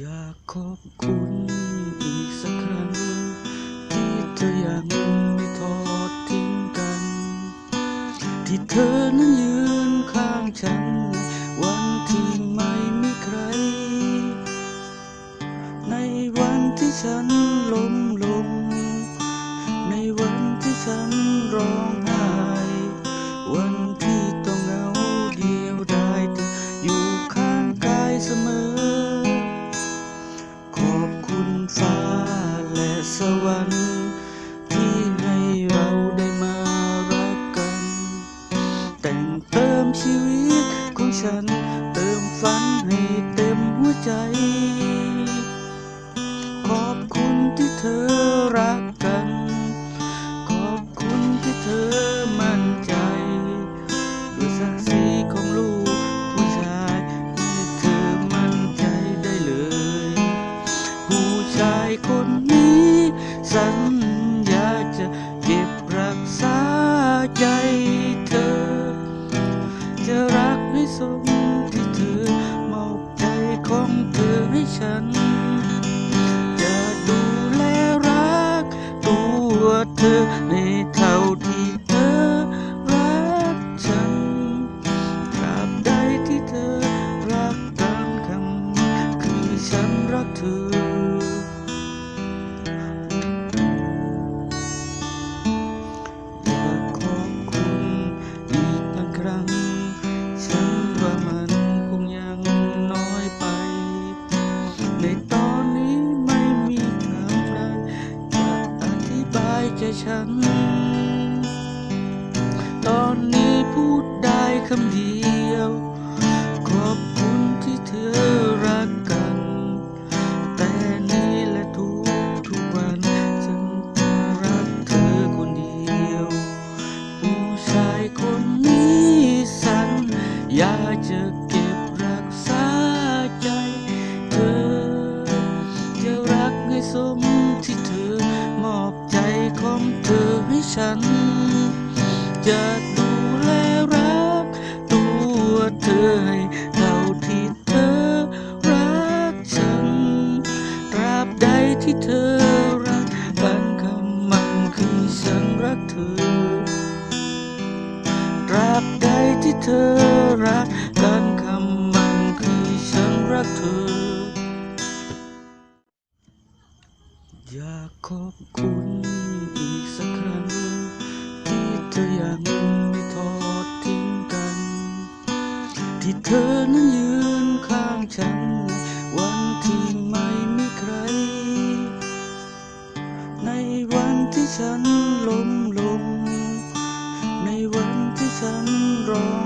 อยากขอบคุณอีกสักครั้ง ที่เธอยังไม่ทอดทิ้งกัน ที่เธอนั้นยืนข้างฉัน วันที่ไม่มีใคร ในวันที่ฉันล้มลง ในวันที่ฉันร้อง ฉัน เติมฝันให้เต็มหัวใจ ขอบคุณที่เธอ ฉัน จะดูแลรัก ตัวเธอในเท่าที่เธอรักฉันตราบใดที่เธอรักกันคำคือฉันรักเธอ ฉัน ตอนนี้พูดได้คำเดียว ฉันจะดูแลรักตัวเธอให้เท่าที่เธอรักฉันตราบใดที่เธอรักกันคำมันคือฉันรักเธอตราบใดที่เธอรักกันคำมันคือฉันรักเธอ อยากขอบคุณ ที่เธอนั้นยืนข้างฉัน วันที่ไม่มีใคร ในวันที่ฉันล้มลง ในวันที่ฉันร้อง